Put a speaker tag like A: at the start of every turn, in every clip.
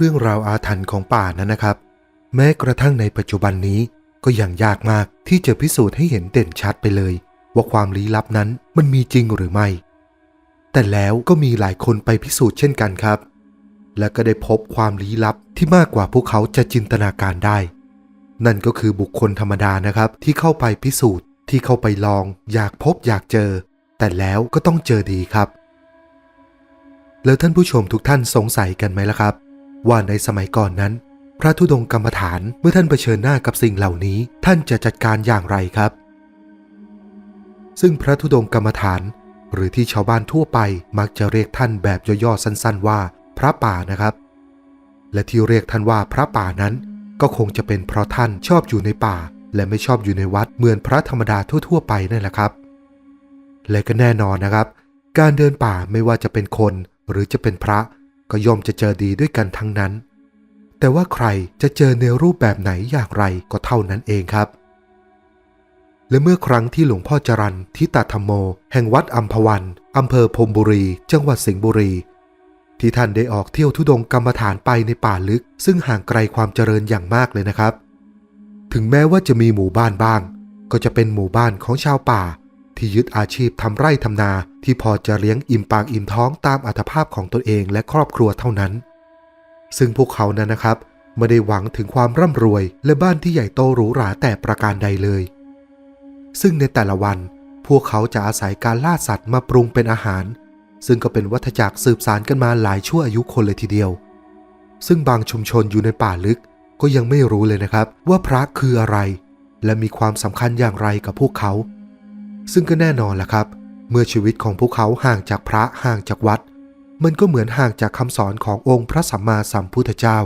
A: เรื่องราวอาถรรพ์ของป่านั้นนะครับ แม้กระทั่งในปัจจุบันนี้ก็ยังยากมากที่จะพิสูจน์ให้เห็นเด่นชัดไปเลย ว่าความลี้ลับนั้นมันมีจริงหรือไม่ แต่แล้วก็มีหลายคนไปพิสูจน์เช่นกันครับ และก็ได้พบความลี้ลับที่มากกว่าพวกเขาจะจินตนาการได้ นั่นก็คือบุคคลธรรมดานะครับที่เข้าไปพิสูจน์ที่เข้าไปลอง อยากพบอยากเจอ แต่แล้วก็ต้องเจอดีครับ แล้วท่านผู้ชมทุกท่านสงสัยกันไหมล่ะครับ ว่าในสมัยก่อนนั้น พระธุดงค์กรรมฐานเมื่อท่านเผชิญหน้ากับสิ่งเหล่านี้ ท่านจะจัดการอย่างไรครับ ซึ่งพระธุดงค์กรรมฐาน หรือที่ชาวบ้านทั่วไปมักจะเรียกท่านแบบย่อๆสั้น ๆ ว่าพระป่านะครับ และที่เรียกท่านว่าพระป่านั้น ก็คงจะเป็นเพราะท่านชอบอยู่ในป่า และไม่ชอบอยู่ในวัดเหมือนพระธรรมดาทั่ว ๆ ไปนั่นแหละครับ และก็แน่นอนนะครับ การเดินป่าไม่ว่าจะเป็นคนหรือจะเป็นพระ ก็ย่อมจะเจอดีด้วยกันทั้งนั้น แต่ว่าใครจะเจอในรูปแบบไหนอย่างไรก็เท่านั้นเองครับ และเมื่อครั้งที่หลวงพ่อจรันทิตาธรรมโม แห่งวัดอัมพวันอำเภอพมบุรี จังหวัดสิงห์บุรี ที่ท่านได้ออกเที่ยวทุดงกรรมฐานไปในป่าลึก ซึ่งห่างไกลความเจริญอย่างมากเลยนะครับ ถึงแม้ว่าจะมีหมู่บ้านบ้าง ก็จะเป็นหมู่บ้านของชาวป่า ที่ยึดอาชีพทำไร่ทำนาที่พอจะเลี้ยงอิ่มปากอิ่มท้องตามอัตภาพของตนเองและครอบครัวเท่านั้น ซึ่งพวกเขานั้นนะครับไม่ได้หวังถึงความร่ำรวยและบ้านที่ใหญ่โตหรูหราแต่ประการใดเลย ซึ่งในแต่ละวันพวกเขาจะอาศัยการล่าสัตว์มาปรุงเป็นอาหาร ซึ่งก็เป็นวัฏจักรสืบสานกันมาหลายชั่วอายุคนเลยทีเดียว ซึ่งบางชุมชนอยู่ในป่าลึกก็ยังไม่รู้เลยนะครับ ว่าพระคืออะไร และมีความสำคัญอย่างไรกับพวกเขา ซึ่งก็แน่นอนล่ะครับ เมื่อชีวิตของพวกเขาห่างจากพระห่างจากวัด มันก็เหมือนห่างจากคำสอนขององค์พระสัมมาสัมพุทธเจ้า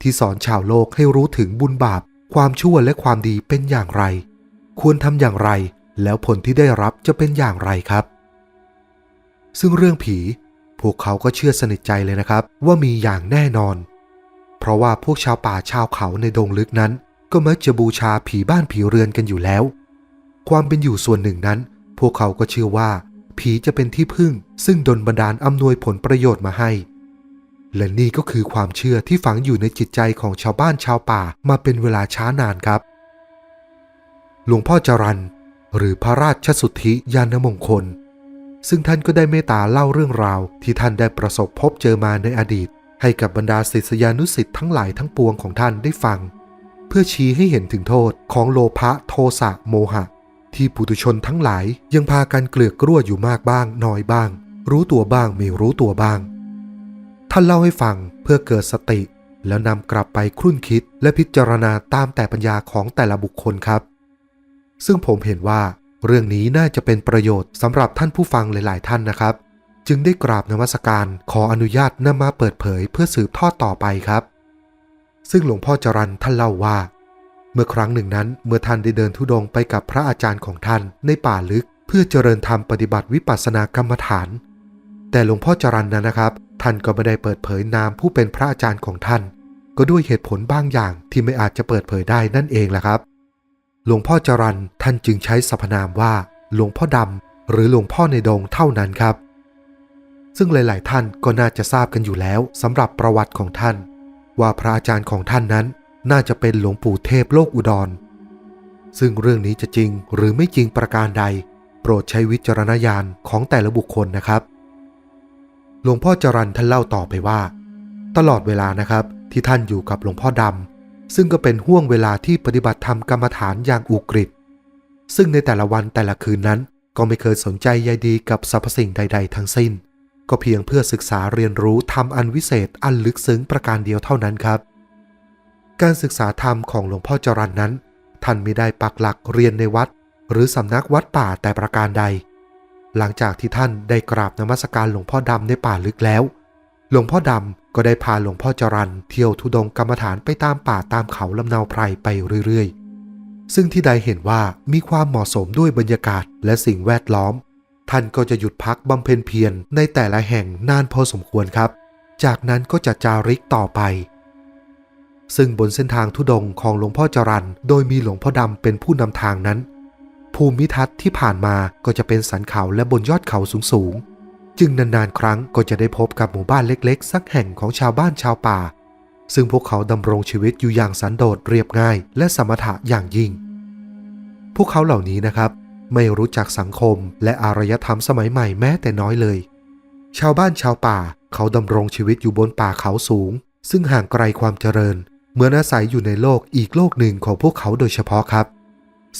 A: ที่สอนชาวโลกให้รู้ถึงบุญบาป ความชั่วและความดีเป็นอย่างไร ควรทำอย่างไร แล้วผลที่ได้รับจะเป็นอย่างไรครับ ซึ่งเรื่องผี พวกเขาก็เชื่อสนิทใจเลยนะครับ ว่ามีอย่างแน่นอน เพราะว่าพวกชาวป่าชาวเขาในดงลึกนั้น ก็มักจะบูชาผีบ้านผีเรือนกันอยู่แล้ว ความเป็นอยู่ส่วนหนึ่งนั้น พวกเขาก็เชื่อว่า ผีจะเป็นที่พึ่ง ซึ่งดลบันดาลอำนวยผลประโยชน์มาให้ และนี่ก็คือความเชื่อที่ฝังอยู่ในจิตใจของชาวบ้านชาวป่ามาเป็นเวลาช้านานครับ หลวงพ่อจรันหรือพระราชสุทธิยานมงคล ซึ่งท่านก็ได้เมตตาเล่าเรื่องราว ที่ท่านได้ประสบพบเจอมาในอดีต ให้กับบรรดาศิษยานุศิษย์ทั้งหลายทั้งปวงของท่านได้ฟัง เพื่อชี้ให้เห็นถึงโทษของโลภะโทสะโมหะ ที่ปุถุชนทั้งหลายยังพากันเกลือกกลั้วอยู่มากบ้างน้อยบ้าง รู้ตัวบ้างไม่รู้ตัวบ้าง ท่านเล่าให้ฟังเพื่อเกิดสติ แล้วนำกลับไปครุ่นคิดและพิจารณาตามแต่ปัญญาของแต่ละบุคคลครับ ซึ่งผมเห็นว่า เรื่องนี้น่าจะเป็นประโยชน์สำหรับท่านผู้ฟังหลาย ๆ ท่านนะครับ จึงได้กราบนมัสการขออนุญาตนำมาเปิดเผยเพื่อสืบทอดต่อไปครับ ซึ่งหลวงพ่อจรันท่านเล่าว่า เมื่อครั้งหนึ่งนั้น เมื่อท่านได้เดินทุดงค์ไปกับพระอาจารย์ของท่านในป่าลึก เพื่อเจริญธรรมปฏิบัติวิปัสสนากรรมฐาน แต่หลวงพ่อจรันนั้นนะครับ ท่านก็ไม่ได้เปิดเผยนามผู้เป็นพระอาจารย์ของท่าน ก็ด้วยเหตุผลบางอย่างที่ไม่อาจจะเปิดเผยได้นั่นเองแหละครับ หลวงพ่อจรันท่านจึงใช้สรรพนามว่า หลวงพ่อดำหรือหลวงพ่อในดงเท่านั้นครับ ซึ่งหลาย ๆ ท่านก็น่าจะทราบกันอยู่แล้วสำหรับประวัติของท่าน ว่าพระอาจารย์ของท่านนั้น น่าจะเป็นหลวงปู่เทพโลกอุดร ซึ่งเรื่องนี้จะจริงหรือไม่จริงประการใด โปรดใช้วิจารณญาณของแต่ละบุคคลนะครับ หลวงพ่อจรันท่านเล่าต่อไปว่า ตลอดเวลานะครับที่ท่านอยู่กับหลวงพ่อดำซึ่งก็เป็นห่วงเวลาที่ปฏิบัติธรรมกรรมฐานอย่างอุกฤษซึ่งในแต่ละวันแต่ละคืนนั้น ก็ไม่เคยสนใจใยดีกับสรรพสิ่งใด ๆ ทั้งสิ้น ก็เพียงเพื่อศึกษาเรียนรู้ธรรมอันวิเศษอันลึกซึ้งประการเดียวเท่านั้นครับ การศึกษาธรรมของหลวงพ่อจรันนั้น ท่านไม่ได้ปักหลักเรียนในวัด หรือสำนักวัดป่าแต่ประการใด หลังจากที่ท่านได้กราบนมัสการหลวงพ่อดำในป่าลึกแล้ว หลวงพ่อดำก็ได้พาหลวงพ่อจรันเที่ยวทุดงกรรมฐานไปตามป่าตามเขาลำนาวไพรไปเรื่อยๆ ซึ่งที่ใดเห็นว่ามีความเหมาะสมด้วยบรรยากาศและสิ่งแวดล้อม ท่านก็จะหยุดพักบำเพ็ญเพียรในแต่ละแห่งนานพอสมควรครับ จากนั้นก็จะจาริกต่อไป ซึ่งบนเส้นทางทุดงของหลวงพ่อจรันโดยมีหลวงพ่อดำเป็นผู้นำทางนั้น ภูมิทัศน์ที่ผ่านมาก็จะเป็นสันเขาและบนยอดเขาสูงๆ จึงนานๆ ครั้งก็จะได้พบกับหมู่บ้านเล็กๆ สักแห่งของชาวบ้านชาวป่า ซึ่งพวกเขาดำรงชีวิตอยู่อย่างสันโดษเรียบง่าย และสมถะอย่างยิ่ง พวกเขาเหล่านี้นะครับ ไม่รู้จักสังคมและอารยธรรมสมัยใหม่แม้แต่น้อยเลย ชาวบ้านชาวป่า เขาดำรงชีวิตอยู่บนป่าเขาสูง ซึ่งห่างไกลความเจริญ เหมือนอาศัยอยู่ในโลกอีกโลกหนึ่งของพวกเขาโดยเฉพาะครับ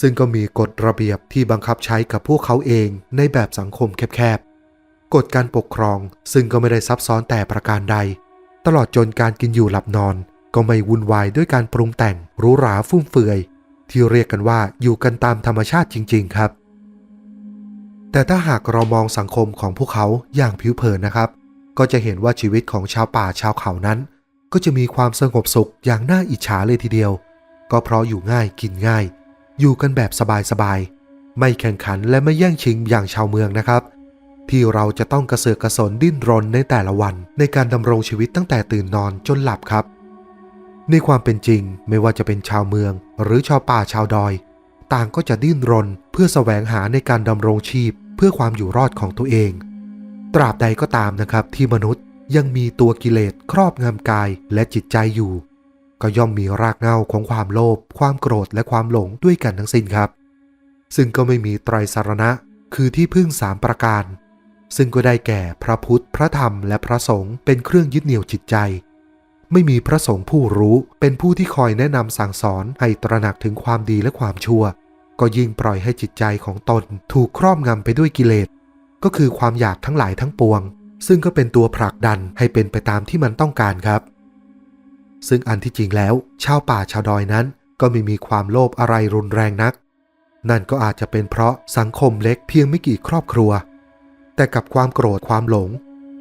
A: ซึ่งก็มีกฎระเบียบที่บังคับใช้กับพวกเขาเองในแบบสังคมแคบๆ กฎการปกครองซึ่งก็ไม่ได้ซับซ้อนแต่ประการใด ตลอดจนการกินอยู่หลับนอน ก็ไม่วุ่นวายด้วยการปรุงแต่งหรูหราฟุ่มเฟือย ที่เรียกกันว่าอยู่กันตามธรรมชาติจริง ๆ ครับ แต่ถ้าหากเรามองสังคมของพวกเขาอย่างผิวเผินนะครับ ก็จะเห็นว่าชีวิตของชาวป่าชาวเขานั้น ก็จะมีความสงบสุขอย่างน่าอิจฉาเลยทีเดียว ก็เพราะอยู่ง่ายกินง่าย อยู่กันแบบสบายๆ ไม่แข่งขันและไม่แย่งชิงอย่างชาวเมืองนะครับ ที่เราจะต้องกระเสือกกระสนดิ้นรนในแต่ละวันในการดำรงชีวิตตั้งแต่ตื่นนอนจนหลับครับ ในความเป็นจริงไม่ว่าจะเป็นชาวเมือง หรือชาวป่าชาวดอย ต่างก็จะดิ้นรนเพื่อแสวงหาในการดำรงชีพ เพื่อความอยู่รอดของตัวเอง ตราบใดก็ตามนะครับที่มนุษย์ ยังมีตัวกิเลสครอบงำกายและจิตใจอยู่ ก็ย่อมมีรากเหง้าของความโลภความโกรธและความหลงด้วยกันทั้งสิ้นครับ ซึ่งก็ไม่มีไตรสารณะคือที่พึ่งสามประการ ซึ่งก็ได้แก่พระพุทธพระธรรมและพระสงฆ์เป็นเครื่องยึดเหนี่ยวจิตใจ ไม่มีพระสงฆ์ผู้รู้เป็นผู้ที่คอยแนะนำสั่งสอนให้ตระหนักถึงความดีและความชั่ว ก็ยิ่งปล่อยให้จิตใจของตนถูกครอบงำไปด้วยกิเลสก็คือความอยากทั้งหลายทั้งปวง ซึ่งก็เป็นตัวผลักดันให้เป็นไปตามที่มันต้องการครับ ซึ่งอันที่จริงแล้ว ชาวป่าชาวดอยนั้น ก็ไม่มีความโลภอะไรรุนแรงนัก นั่นก็อาจจะเป็นเพราะสังคมเล็กเพียงไม่กี่ครอบครัว แต่กับความโกรธความหลง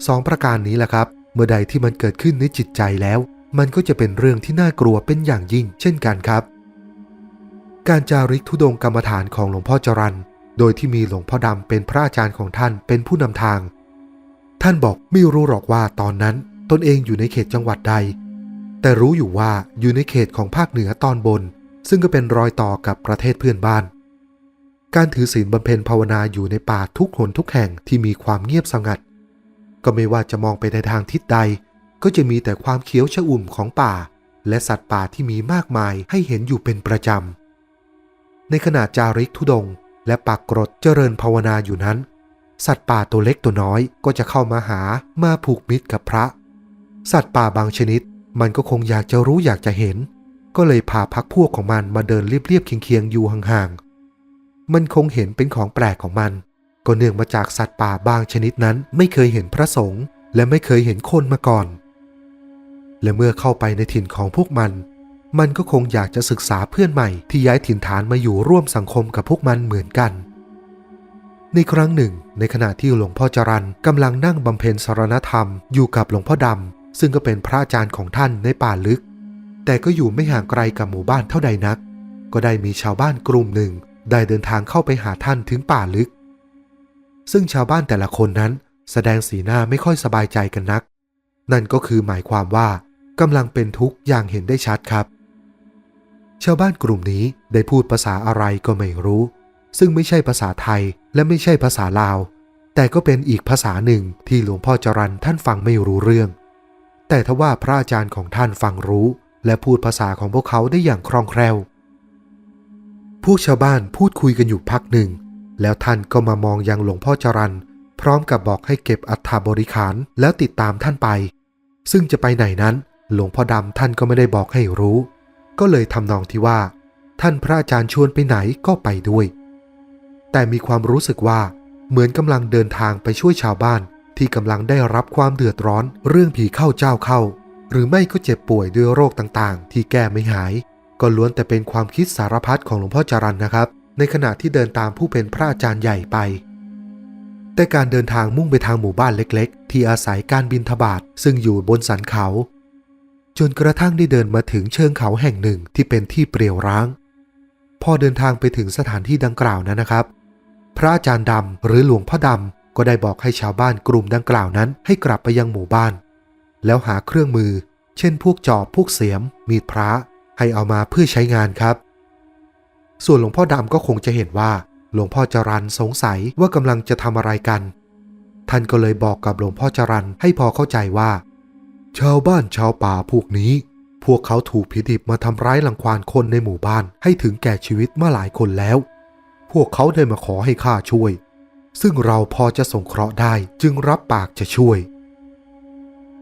A: สองประการนี้แหละครับ เมื่อใดที่มันเกิดขึ้นในจิตใจแล้ว มันก็จะเป็นเรื่องที่น่ากลัวเป็นอย่างยิ่ง เช่นกันครับ การจาริกธุดงกรรมฐานของหลวงพ่อจรันโดยที่มีหลวงพ่อดำเป็นพระอาจารย์ของท่านเป็นผู้นำทาง ท่านบอกไม่รู้หรอกว่าตอนนั้นตนเองอยู่ในเขตจังหวัดใด แต่รู้อยู่ว่าอยู่ในเขตของภาคเหนือตอนบน ซึ่งก็เป็นรอยต่อกับประเทศเพื่อนบ้าน การถือศีลบำเพ็ญภาวนาอยู่ในป่าทุกหนทุกแห่งที่มีความเงียบสงัด ก็ไม่ว่าจะมองไปในทางทิศใด ก็จะมีแต่ความเขียวชอุ่มของป่า และสัตว์ป่าที่มีมากมายให้เห็นอยู่เป็นประจำในขณะจาริกธุดง และปักกรดเจริญภาวนาอยู่นั้น สัตว์ป่าตัวเล็กตัวน้อยก็จะเข้ามาหามาผูกมิตรกับพระ สัตว์ป่าบางชนิด มันก็คงอยากจะรู้อยากจะเห็น ก็เลยพาพักพวกของมันมาเดินเรียบๆเคียงๆอยู่ห่างๆ มันคงเห็นเป็นของแปลกของมัน ก็เนื่องมาจากสัตว์ป่าบางชนิดนั้นไม่เคยเห็นพระสงฆ์และไม่เคยเห็นคนมาก่อน และเมื่อเข้าไปในถิ่นของพวกมัน มันก็คงอยากจะศึกษาเพื่อนใหม่ที่ย้ายถิ่นฐานมาอยู่ร่วมสังคมกับพวกมันเหมือนกัน ในครั้งหนึ่ง ในขณะที่หลวงพ่อจรันกำลังนั่งบำเพ็ญสารณธรรมอยู่กับหลวงพ่อดำ ซึ่งก็เป็นพระอาจารย์ของท่านในป่าลึก แต่ก็อยู่ไม่ห่างไกลกับหมู่บ้านเท่าใดนัก ก็ได้มีชาวบ้านกลุ่มหนึ่ง ได้เดินทางเข้าไปหาท่านถึงป่าลึก ซึ่งชาวบ้านแต่ละคนนั้น แสดงสีหน้าไม่ค่อยสบายใจกันนัก นั่นก็คือหมายความว่ากำลังเป็นทุกข์อย่างเห็นได้ชัดครับ ชาวบ้านกลุ่มนี้ได้พูดภาษาอะไรก็ไม่รู้ ซึ่งไม่ใช่ภาษาไทยและไม่ใช่ภาษาลาว แต่ก็เป็นอีกภาษาหนึ่งที่หลวงพ่อจรันท่านฟังไม่รู้เรื่อง แต่ทว่าพระอาจารย์ของท่านฟังรู้ และพูดภาษาของพวกเขาได้อย่างคล่องแคล่ว พวกชาวบ้านพูดคุยกันอยู่พักหนึ่ง แล้วท่านก็มามองยังหลวงพ่อจรันพร้อมกับบอกให้เก็บอัฐบริขารแล้วติดตามท่านไป ซึ่งจะไปไหนนั้น หลวงพ่อดำท่านก็ไม่ได้บอกให้รู้ ก็เลยทำนองที่ว่า ท่านพระอาจารย์ชวนไปไหนก็ไปด้วย แต่มีความรู้สึกว่าเหมือนกำลังเดินทางไปช่วยชาวบ้านที่กำลังได้รับความเดือดร้อนเรื่องผีเข้าเจ้าเข้า หรือไม่ก็เจ็บป่วยด้วยโรคต่างๆ ที่แก้ไม่หาย ก็ล้วนแต่เป็นความคิดสารพัดของหลวงพ่อจรันนะครับ ในขณะที่เดินตามผู้เป็นพระอาจารย์ใหญ่ไป แต่การเดินทางมุ่งไปทางหมู่บ้านเล็กๆ ที่อาศัยการบินทบาทซึ่งอยู่บนสันเขา จนกระทั่งได้เดินมาถึงเชิงเขาแห่งหนึ่งที่เป็นที่เปรี่ยวร้าง พอเดินทางไปถึงสถานที่ดังกล่าวนั้นนะครับ พระอาจารย์ดำหรือหลวงพ่อดำก็ได้บอกให้ชาวบ้านกลุ่มดังกล่าวนั้นให้กลับไปยังหมู่บ้าน แล้วหาเครื่องมือ เช่น พวกจอบพวกเสียม มีดพระให้เอามาเพื่อใช้งานครับ ส่วนหลวงพ่อดำก็คงจะเห็นว่า หลวงพ่อจรันสงสัยว่ากำลังจะทำอะไรกัน ท่านก็เลยบอกกับหลวงพ่อจรันให้พอเข้าใจว่า ชาวบ้านชาวป่าพวกนี้ พวกเขาถูกผีดิบมาทำร้ายรังควานคนในหมู่บ้านให้ถึงแก่ชีวิตมาหลายคนแล้ว พวกเขาได้มาขอให้ข้าช่วย ซึ่งเราพอจะสงเคราะห์ได้จึงรับปากจะช่วย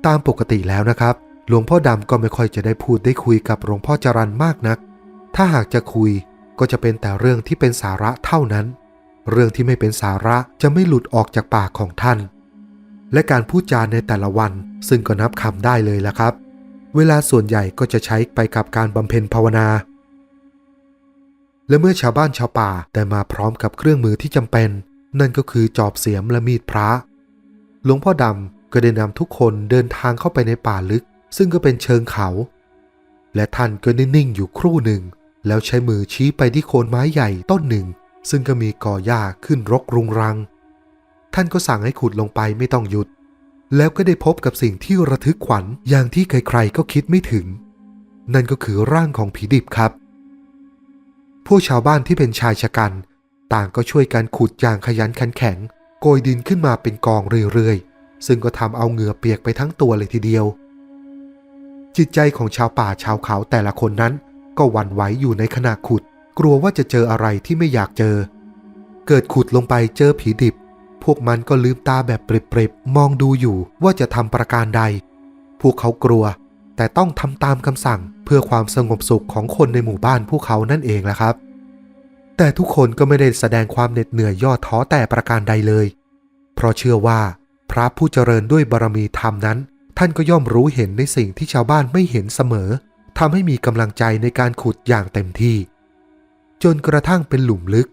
A: ตามปกติแล้วนะครับ หลวงพ่อดำก็ไม่ค่อยจะได้พูดได้คุยกับหลวงพ่อจรันมากนัก ถ้าหากจะคุยก็จะเป็นแต่เรื่องที่เป็นสาระเท่านั้น เรื่องที่ไม่เป็นสาระจะไม่หลุดออกจากปากของท่าน และการพูดจาในแต่ละวัน ซึ่งก็นับคำได้เลยละครับ เวลาส่วนใหญ่ก็จะใช้ไปกับการบำเพ็ญภาวนา และเมื่อชาวบ้านชาวป่าได้มาพร้อมกับเครื่องมือที่จำเป็น นั่นก็คือจอบเสียมและมีดพระ หลวงพ่อดำก็ได้นำทุกคนเดินทางเข้าไปในป่าลึก ซึ่งก็เป็นเชิงเขา และท่านก็นิ่งอยู่ครู่หนึ่ง แล้วใช้มือชี้ไปที่โคนไม้ใหญ่ต้นหนึ่ง ซึ่งก็มีกอหญ้าขึ้นรกรุงรัง ท่านก็สั่งให้ขุดลงไปไม่ต้องหยุด แล้วก็ได้พบกับสิ่งที่ระทึกขวัญอย่างที่ใครๆก็คิดไม่ถึง นั่นก็คือร่างของผีดิบครับ พวกชาวบ้านที่เป็นชายชะกัน ต่างก็ช่วยกันขุดอย่างขยันขันแข็ง โกยดินขึ้นมาเป็นกองเรื่อยๆ ซึ่งก็ทำเอาเหงื่อเปียกไปทั้งตัวเลยทีเดียว จิตใจของชาวป่าชาวเขาแต่ละคนนั้น ก็หวั่นไหวอยู่ในขณะขุด กลัวว่าจะเจออะไรที่ไม่อยากเจอ เกิดขุดลงไปเจอผีดิบ พวกมันก็ลืมตาแบบเปรบๆมองดูอยู่ว่าจะทำประการใด พวกเขากลัว แต่ต้องทำตามคำสั่งเพื่อความสงบสุขของคนในหมู่บ้านพวกเขานั่นเองแหละครับ แต่ทุกคนก็ไม่ได้แสดงความเหน็ดเหนื่อยย่อท้อแต่ประการใดเลย เพราะเชื่อว่าพระผู้เจริญด้วยบารมีธรรมนั้น ท่านก็ย่อมรู้เห็นในสิ่งที่ชาวบ้านไม่เห็นเสมอทำให้มีกำลังใจในการขุดอย่างเต็มที่ จนกระทั่งเป็นหลุมลึก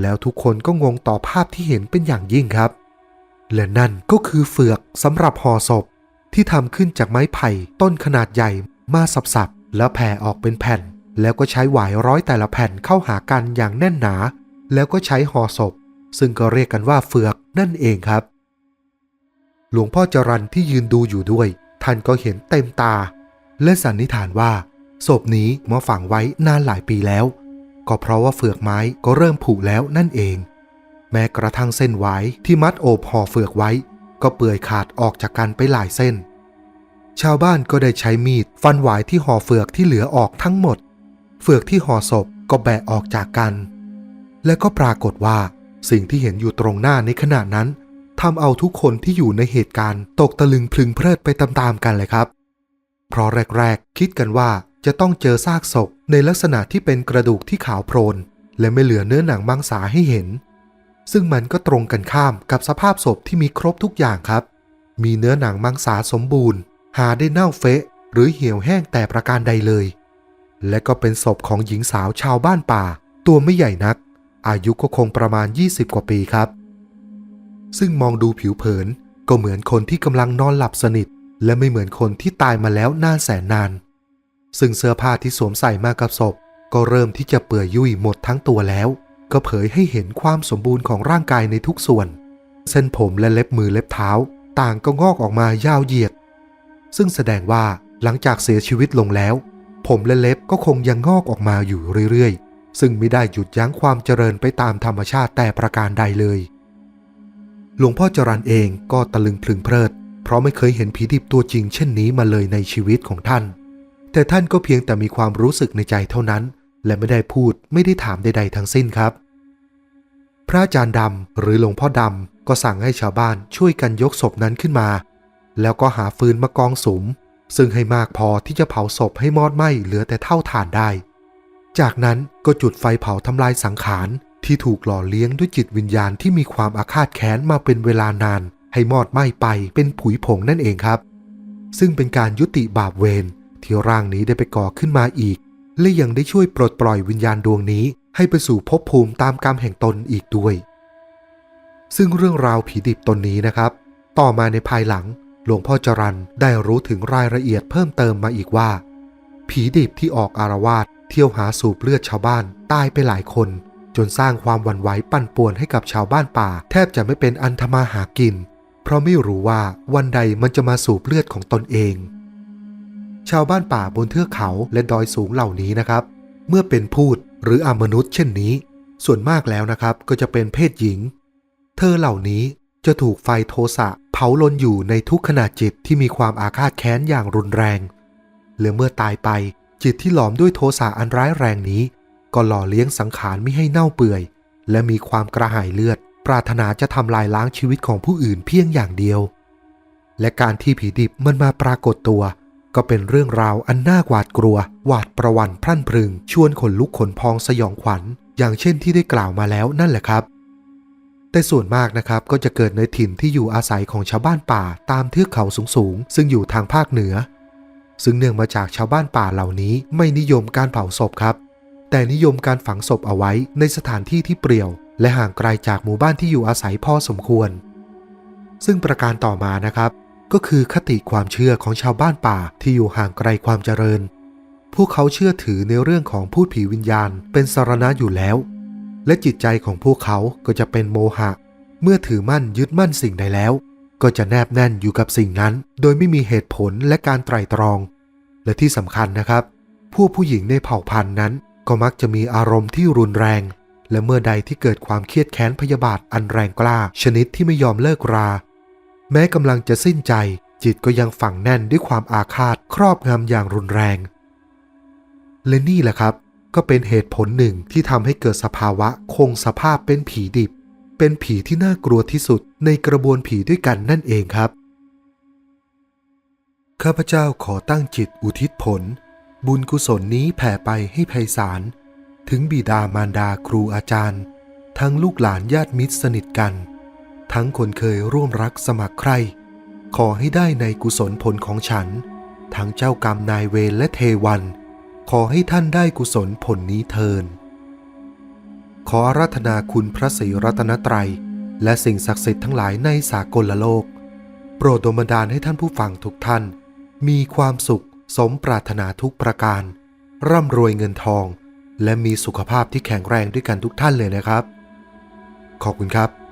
A: แล้วทุกคนก็งงต่อภาพที่เห็นเป็นอย่างยิ่งครับ และนั่นก็คือเฟือกสำหรับห่อศพ ที่ทำขึ้นจากไม้ไผ่ต้นขนาดใหญ่มาสับๆแล้วแผ่ออกเป็นแผ่น แล้วก็ใช้หวายร้อยแต่ละแผ่นเข้าหากันอย่างแน่นหนา แล้วก็ใช้ห่อศพ ซึ่งก็เรียกกันว่าเฟือกนั่นเองครับ หลวงพ่อจรันที่ยืนดูอยู่ด้วย ท่านก็เห็นเต็มตา และสันนิษฐานว่าศพนี้มาฝังไว้นานหลายปีแล้ว ก็เพราะว่าเฟือกไม้ก็เริ่มผุแล้วนั่นเอง แม้กระทั่งเส้นหวายที่มัดโอบห่อเฟือกไว้ ก็เปื่อยขาดออกจากกันไปหลายเส้น ชาวบ้านก็ได้ใช้มีดฟันหวายที่ห่อเฟือกที่เหลือออกทั้งหมด เฟือกที่ห่อศพก็แบะออกจากกัน และก็ปรากฏว่าสิ่งที่เห็นอยู่ตรงหน้าในขณะนั้นทำเอาทุกคนที่อยู่ในเหตุการณ์ ตกตะลึงพลึงเพลิดไปตามๆกันเลยครับ เพราะแรกๆ คิดกันว่าจะต้องเจอซากศพในลักษณะที่เป็นกระดูกที่ขาวโพลนและไม่เหลือเนื้อหนังมังสาให้เห็น ซึ่งมันก็ตรงกันข้ามกับสภาพศพที่มีครบทุกอย่างครับ มีเนื้อหนังมังสาสมบูรณ์ หาได้เน่าเฟะ หรือเหี่ยวแห้งแต่ประการใดเลย และก็เป็นศพของหญิงสาวชาวบ้านป่า ตัวไม่ใหญ่นัก อายุก็คงประมาณ 20 กว่าปีครับ ซึ่งมองดูผิวเผินก็เหมือนคนที่กำลังนอนหลับสนิท และไม่เหมือนคนที่ตายมาแล้วนานแสนนาน ซึ่งเสื้อผ้าที่สวมใส่มากับศพ ก็เริ่มที่จะเปื่อยยุ่ยหมดทั้งตัวแล้ว ก็เผยให้เห็นความสมบูรณ์ของร่างกายในทุกส่วน เส้นผมและเล็บมือเล็บเท้า ต่างก็งอกออกมายาวเหยียด ซึ่งแสดงว่าหลังจากเสียชีวิตลงแล้ว ผมและเล็บก็คงยังงอกออกมาอยู่เรื่อยๆ ซึ่งไม่ได้หยุดยั้งความเจริญไปตามธรรมชาติแต่ประการใดเลย หลวงพ่อจรันเองก็ตะลึงพลึงเพลิด เพราะไม่เคยเห็นผีดิบตัวจริงเช่นนี้มาเลยในชีวิตของท่าน แต่ท่านก็เพียงแต่มีความรู้สึกในใจเท่านั้น และไม่ได้พูดไม่ได้ถามใดๆทั้งสิ้นครับ พระอาจารย์ดำหรือหลวงพ่อดำก็สั่งให้ชาวบ้านช่วยกันยกศพนั้นขึ้นมา แล้วก็หาฟืนมากองสุมซึ่งให้มากพอที่จะเผาศพให้มอดไหม้เหลือแต่เท่าฐานได้ จากนั้นก็จุดไฟเผาทำลายสังขารที่ถูกหล่อเลี้ยงด้วยจิตวิญญาณที่มีความอาฆาตแค้นมาเป็นเวลานาน ให้มอดไหม้ไปเป็นผุยผงนั่นเองครับ ซึ่งเป็นการยุติบาปเวรที่ร่างนี้ได้ไปก่อขึ้นมาอีก และยังได้ช่วยปลดปล่อยวิญญาณดวงนี้ ให้ไปสู่ภพภูมิตามกรรมแห่งตนอีกด้วย ซึ่งเรื่องราวผีดิบตนนี้นะครับ ต่อมาในภายหลัง หลวงพ่อจรันได้รู้ถึงรายละเอียดเพิ่มเติมมาอีกว่า ผีดิบที่ออกอารวาสเที่ยวหาสูบเลือดชาวบ้านตายไปหลายคน จนสร้างความวันไหวปั่นป่วนให้กับชาวบ้านป่า แทบจะไม่เป็นอันธมาหากิน เพราะไม่รู้ว่าวันใดมันจะมาสูบเลือดของตนเอง ชาวบ้านป่าบนเทือกเขาและดอยสูงเหล่านี้นะครับ เมื่อเป็นพูดหรืออมนุษย์เช่นนี้ ส่วนมากแล้วนะครับก็จะเป็นเพศหญิง เธอเหล่านี้จะถูกไฟโทสะเผาลนอยู่ในทุกขณะจิตที่มีความอาฆาตแค้นอย่างรุนแรงและเมื่อตายไปจิตที่หลอมด้วยโทสะอันร้ายแรงนี้ ก็หล่อเลี้ยงสังขารไม่ให้เน่าเปื่อย และมีความกระหายเลือด ปรารถนาจะทำลายล้างชีวิตของผู้อื่นเพียงอย่างเดียว และการที่ผีดิบมันมาปรากฏตัว ก็เป็นเรื่องราวอันน่าหวาดกลัว หวาดประวันพรั่นพรึง ชวนขนลุกขนพองสยองขวัญ อย่างเช่นที่ได้กล่าวมาแล้วนั่นแหละครับ แต่ส่วนมากนะครับก็จะเกิดในถิ่นที่อยู่อาศัยของชาวบ้านป่าตามเทือกเขาสูงๆ ซึ่งอยู่ทางภาคเหนือ ซึ่งเนื่องมาจากชาวบ้านป่าเหล่านี้ไม่นิยมการเผาศพครับ แต่นิยมการฝังศพเอาไว้ในสถานที่ที่เปรี่ยว และห่างไกลจากหมู่บ้านที่อยู่อาศัยพอสมควร ซึ่งประการต่อมานะครับ ก็คือคติความเชื่อของชาวบ้านป่าที่อยู่ห่างไกลความเจริญ พวกเขาเชื่อถือในเรื่องของพูดผีวิญญาณเป็นสารณะอยู่แล้ว และจิตใจของพวกเขาก็จะเป็นโมหะ เมื่อถือมั่นยึดมั่นสิ่งใดแล้ว ก็จะแนบแน่นอยู่กับสิ่งนั้น โดยไม่มีเหตุผลและการไตร่ตรอง และที่สำคัญนะครับ พวกผู้หญิงในเผ่าพันธุ์นั้น ก็มักจะมีอารมณ์ที่รุนแรง และเมื่อใดที่เกิดความเครียดแค้นพยาบาทอันแรงกล้า ชนิดที่ไม่ยอมเลิกรา แม้กำลังจะสิ้นใจ จิตก็ยังฝังแน่นด้วยความอาฆาตครอบงำอย่างรุนแรง และนี่แหละครับ ก็เป็นเหตุผลหนึ่งที่ทำให้เกิดสภาวะคงสภาพเป็นผีดิบ เป็นผีที่น่ากลัวที่สุดในกระบวนผีด้วยกันนั่นเองครับ ข้าพเจ้าขอตั้งจิตอุทิศผล บุญกุศลนี้แผ่ไปให้ไพศาลถึงบิดามารดาครูอาจารย์ ทั้งลูกหลานญาติมิตรสนิทกัน ทั้งคนเคยร่วมรักสมัครใคร ขอให้ได้ในกุศลผลของฉัน ทั้งเจ้ากรรมนายเวรและเทวัน ขอให้ท่านได้กุศลผลนี้เทิน ขออาราธนาคุณพระศรีรัตนตรัย และสิ่งศักดิ์สิทธิ์ทั้งหลายในสากลโลก โปรดดลบันดาลให้ท่านผู้ฟังทุกท่าน มีความสุขสมปรารถนาทุกประการ ร่ำรวยเงินทอง และมีสุขภาพที่แข็งแรงด้วยกันทุกท่านเลยนะครับ ขอบคุณครับ